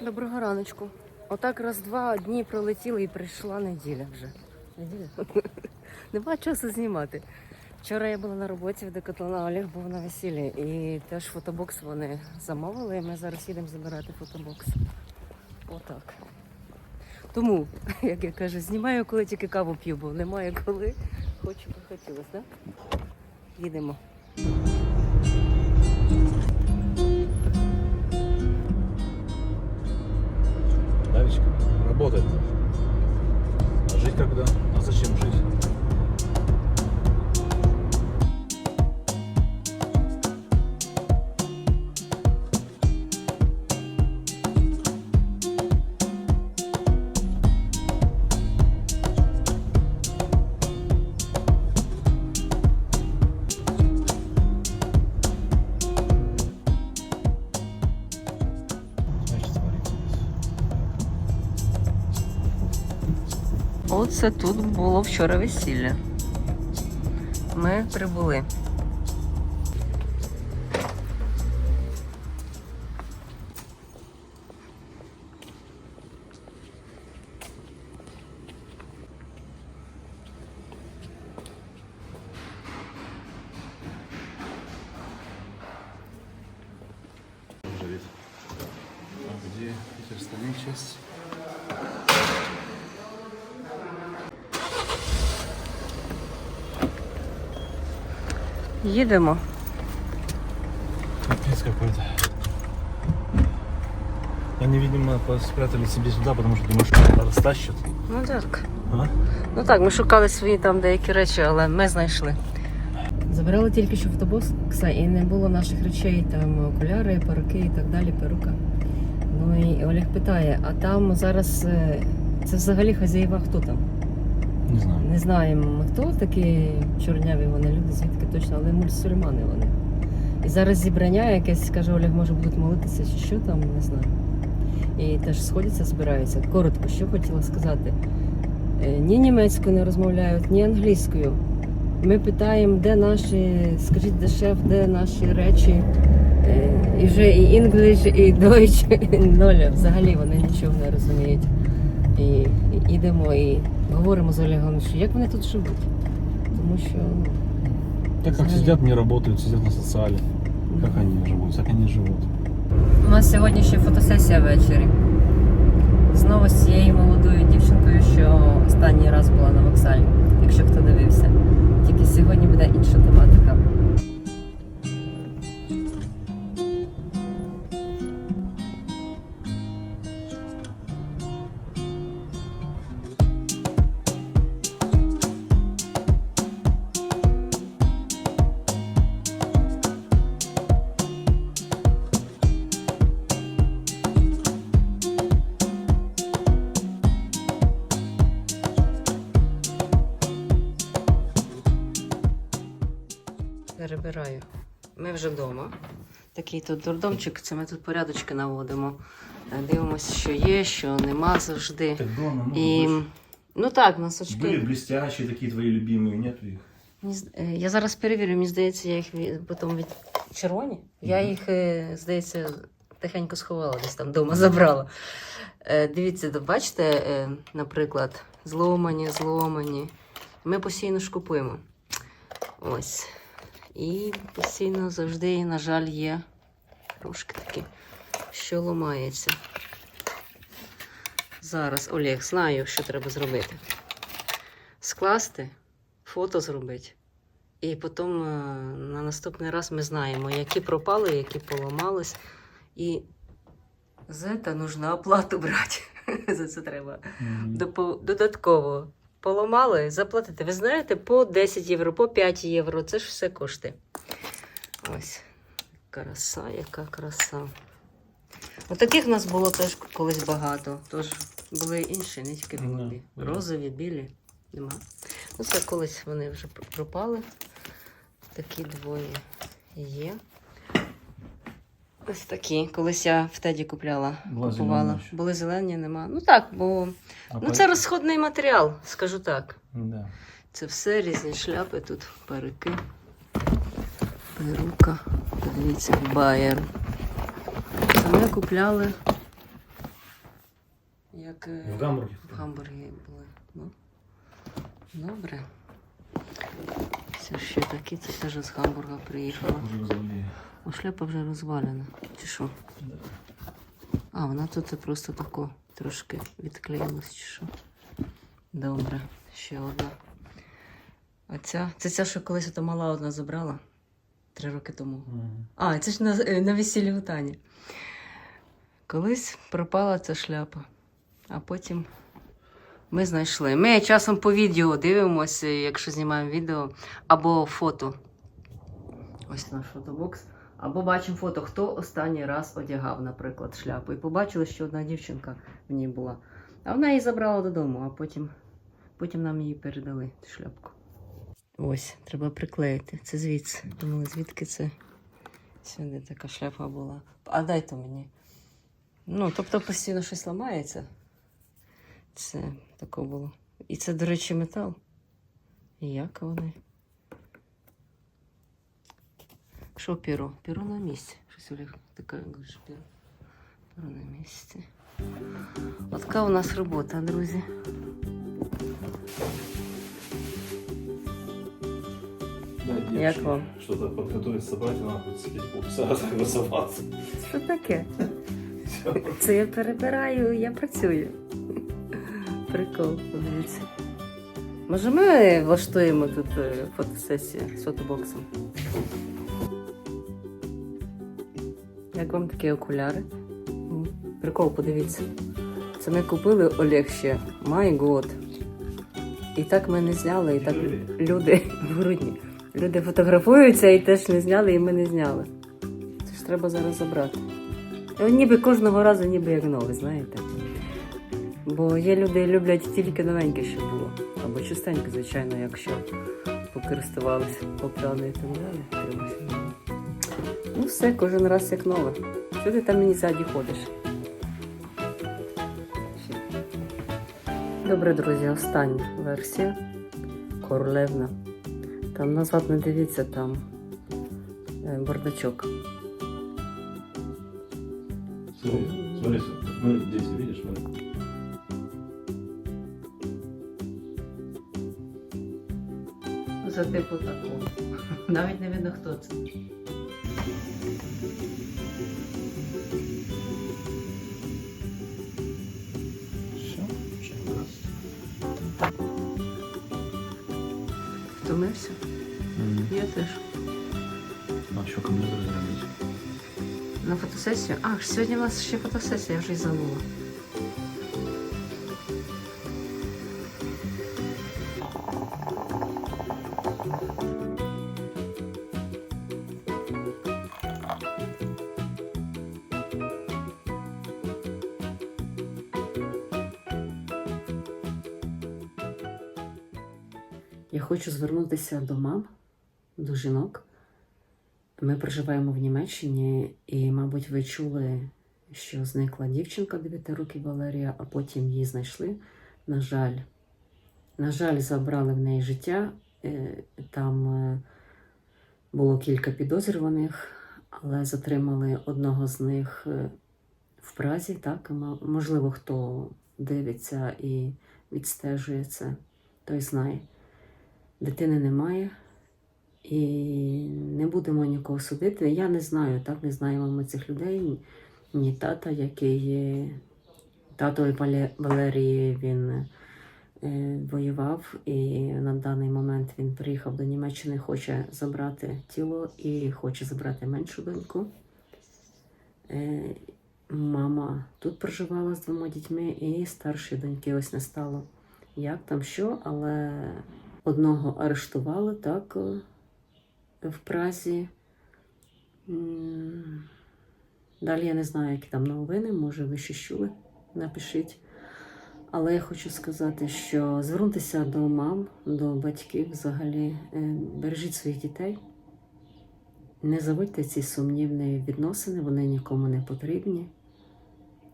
Доброго раночку. Отак раз-два дні пролетіли і прийшла неділя вже. Неділя? Нема часу знімати. Вчора я була на роботі в Декатлона, Олег був на весіллі і теж фотобокс вони замовили. І ми зараз їдемо забирати фотобокс. Отак. Тому, як я кажу, знімаю, коли тільки каву п'ю, бо немає коли. Хочу би хотілося, так? Їдемо. Оце тут було вчора весілля. Ми прибули. Где эти остальные Їдемо. Капец какой-то. Они, видимо, спрятали себе сюда, потому что думают, что растащат. Ну так. А? Ну так, ми шукали свої там деякі речі, але ми знайшли. Забирали тільки що фотобокса і не було наших речей, там окуляри, паруки і так далі, перука. Ну і Олег питає, а там зараз е, це взагалі хазяїва хто там? Не знаю. Не знаємо хто такі чорняві вони люди, звідки точно, але мусульмани вони. І зараз зібрання якесь, каже Олег, може будуть молитися чи що там, не знаю. І теж сходяться, збираються. Коротко, що хотіла сказати. Е, Ні німецькою не розмовляють, ні англійською. Ми питаємо, де наші, скажіть, де шеф, де наші речі. Е, І вже і інгліш, і дойч, і ноля. Взагалі вони нічого не розуміють. І, і йдемо і говоримо з Олегом, що як вони тут живуть. Тому що ну, Так как сидят, не работают, сидят на социале. Как они живут? Як они живут. У нас сьогодні ще фотосесія ввечері. Знову з цією молодою дівчинкою, що останній раз була на вокзалі, якщо хто дивився. Тільки сьогодні буде інша тематика. Перебираю. Ми вже вдома. Такий тут дурдомчик, це ми тут порядочки наводимо. Е, Дивимося, що є, що нема завжди. Так дома, ну, І ну так, носочки. блестящие такие твои любимые, нету их? Мені з- е, Я зараз перевірю, мені здається, я їх від- потім від червоні. Я їх, е, здається, тихенько сховала, десь там вдома забрала. Дивіться, бачите, наприклад, зломані, зломані. Ми постійно ж купуємо. Ось. І постійно завжди, на жаль, є трошки такі, що ламається. Зараз, Олег, знаю, що треба зробити. Скласти, фото зробити. І потім е, на наступний раз ми знаємо, які пропали, які поламались. І за це нужно оплату брати. За це треба Допо- додатково поламали, заплатити. Ви знаєте, по 10 євро, по 5 євро. Це ж все кошти. Ось. Краса, яка краса. Отаких в нас було теж колись багато. Тож були інші, не тільки Ну, голубі. Розові, білі. Нема. Ну, це колись вони вже пропали. Такі двоє є. Ось такі. Колись я в Теді купляла, Була купувала. зелена ще. Були зелені, нема. Ну так, бо А ну, це розходний матеріал, скажу так. Да. Це все різні шляпи, тут парики, перука. Подивіться, Байер. Це ми купляли як е, В Гамбурге. в Гамбургі були. Ну, добре. Це ще такі, це теж з Гамбурга приїхала. О, шляпа вже розвалена. Чи що? А, вона тут просто тако трошки відклеїлась, чи що. Добре, ще одна. А ця, це ця, що колись ото мала одна забрала три роки тому. Мгм. А, це ж на, е, на весіллі у Тані. Колись пропала ця шляпа, а потім ми знайшли. Ми часом по відео дивимося, якщо знімаємо відео, або фото. Ось наш фотобокс. Або бачимо фото, хто останній раз одягав, наприклад, шляпу. І побачили, що одна дівчинка в ній була. А вона її забрала додому, а потім, потім нам її передали, цю шляпку. Ось, треба приклеїти. Це звідси. Думали, звідки це? Сюди така шляпа була. А дайте мені. Ну, тобто постійно щось ламається. Це таке було. І це, до речі, метал. І як вони? Що піро? Піро на місці. Щось Олег таке говориш, піро. Піро на місці. От така у нас робота, друзі. Да, Як вам? Что-то подготовить, собрать, надо будет сидеть полчаса, согласоваться. Що таке? Це я перебираю, я працюю. Прикол, подивіться. Може, ми влаштуємо тут е, фотосесію з фотобоксом? Як вам такі окуляри? Прикол, подивіться. Це ми купили Олег ще. Май год. І так ми не зняли, і так люди в грудні. Люди фотографуються і теж не зняли, і ми не зняли. Це ж треба зараз забрати. Ніби кожного разу ніби як нове, знаєте. Бо є люди, люблять тільки новеньке, що було. Або чистеньке, звичайно, якщо покористувалися попляни і так далі. Ну все, кожен раз як нове. Що ти там мені ззаді ходиш? Добре, друзі, остання версія. Королевна. Там назад не дивіться, там е, бардачок. Смотри, смотри, ну здесь видишь, За типу такого. Навіть не видно, хто це. Все. Втомився? Я теж. А еще компьютер зарядить. На фотосесію? А, сьогодні у нас ще фотосесія, я вже й забула. Я хочу звернутися до мам, до жінок. Ми проживаємо в Німеччині, і, мабуть, ви чули, що зникла дівчинка 9 років Валерія, а потім її знайшли. На жаль, на жаль, забрали в неї життя. Е, Там е, було кілька підозрюваних, але затримали одного з них е, в Празі. Так, можливо, хто дивиться і відстежує це, той знає. Дитини немає. І не будемо нікого судити. Я не знаю, так не знаємо ми цих людей. Ні- тата, який тато Вале- Валерії він е, воював, і на даний момент він приїхав до Німеччини, хоче забрати тіло і хоче забрати меншу доньку. Е, мама тут проживала з двома дітьми, і старшої доньки ось не стало. Як там що, але одного арештували так е, в Празі. Далі я не знаю, які там новини, може ви щось чули, напишіть. Але я хочу сказати, що звернутися до мам, до батьків взагалі, е, бережіть своїх дітей. Не заводьте ці сумнівні відносини, вони нікому не потрібні.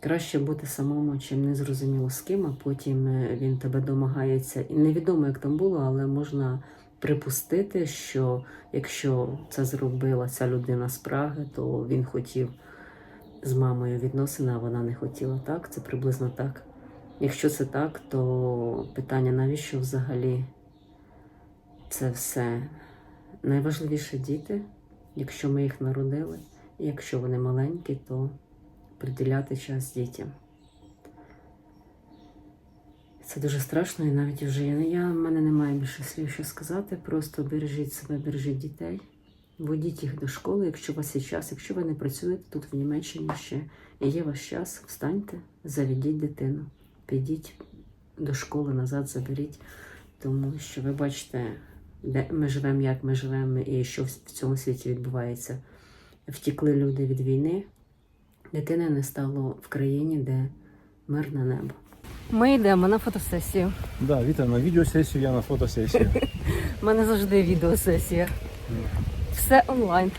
Краще бути самому, чим не зрозуміло з ким, а потім е, він тебе домагається. І невідомо, як там було, але можна припустити, що якщо це зробила ця людина з Праги, то він хотів з мамою відносини, а вона не хотіла. Так, це приблизно так. Якщо це так, то питання, навіщо взагалі це все? Найважливіше діти, якщо ми їх народили, і якщо вони маленькі, то приділяти час дітям. Це дуже страшно, і навіть вже я, я в мене немає більше слів, що сказати. Просто бережіть себе, бережіть дітей, водіть їх до школи, якщо у вас є час, якщо ви не працюєте тут в Німеччині ще і є ваш час, встаньте, заведіть дитину, підіть до школи назад, заберіть, тому що ви бачите, де ми живемо, як ми живемо, і що в цьому світі відбувається. Втікли люди від війни, дитини не стало в країні, де мирне небо. Ми йдемо на фотосесію. Да, Віта на відеосесію, я на фотосесію. У мене завжди відеосесія. Все онлайн.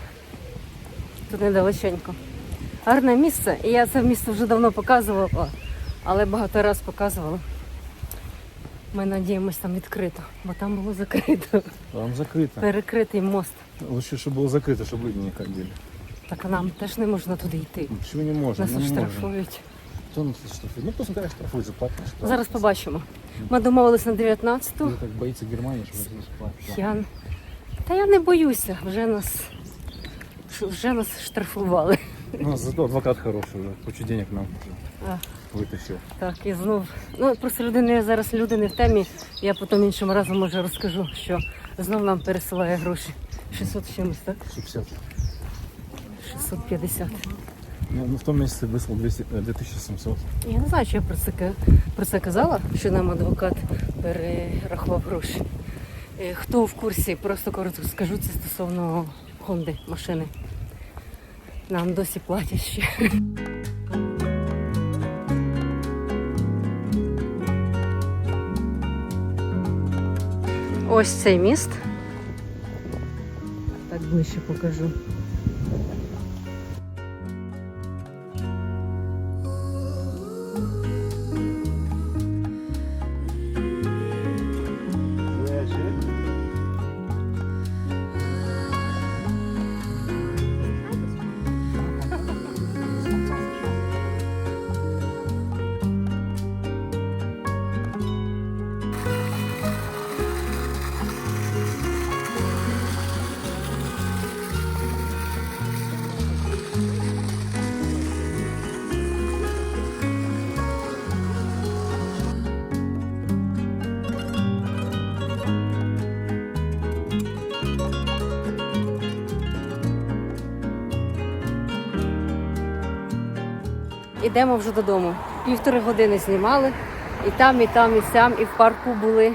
Тут недалеченько. Гарне місце. І я це місце вже давно показувала, але багато разів показувала. Ми надіємось там відкрито, бо там було закрито. Там закрито. Перекритий мост. Лучше, щоб було закрито, щоб люди не ходили. Так а нам теж не можна туди йти. Ну, Чого не можна? Нас Ну, не штрафують. Хто нас штрафує? Ну, пускай штрафують, заплатить. штраф. Зараз побачимо. Ми домовились на 19-ту. Ви так боїться Германії, що ви заплатите. Я... Та я не боюся, вже нас, вже нас штрафували. Ну, зато адвокат хороший вже, кучу денег нам А. витащив. Так, і знов. Ну просто людини зараз люди не в темі. Я потім іншим разом може розкажу, що знов нам пересилає гроші. 600 чимось, так? 60. 650. Ну, ну, в тому місяці вислав 200, е, 2700. Я не знаю, чи я про це, про це казала, що нам адвокат перерахував гроші. Е, Хто в курсі, просто коротко скажу це стосовно Хонди машини. Нам досі платять ще. Ось цей міст. Так ближче покажу. Ідемо вже додому. Півтори години знімали. І там, і там, і сям, і в парку були.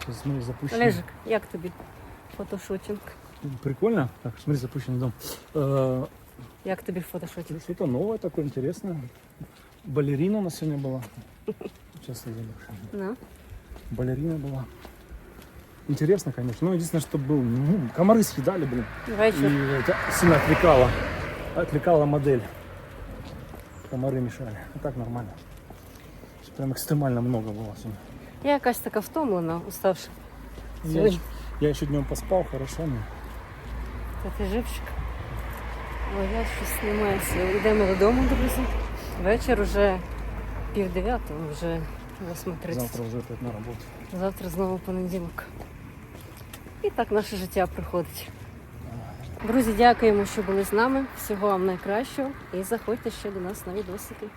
Сейчас, смотри, запущенный. Олежик, як тобі фотошутінг? Прикольно. Так, смотри, запущенный дом. Э, Як тобі фотошутінг? Что-то новое такое, интересное. Балерина у нас сегодня была. Сейчас я зайду. Ну, Балерина была. Интересно, конечно. Ну, единственное, что был... Ну, комары съедали, блин. вечір. И это сильно отвлекала. Отвлекала модель. Комары мешали. А так нормально. Прям экстремально много было сегодня. Я якась така втомлена, уставши. Я, Сегодня. еще- я еще днем поспал, хорошо. Но... Та ти живчик. Ой, я щось немає сил. Йдемо додому, друзі. Вечір уже пів дев'ятого, вже 8.30. Завтра уже опять на работу. Завтра знову понеділок. І так наше життя проходить. Друзі, дякуємо, що були з нами. Всього вам найкращого. І заходьте ще до нас на відосики.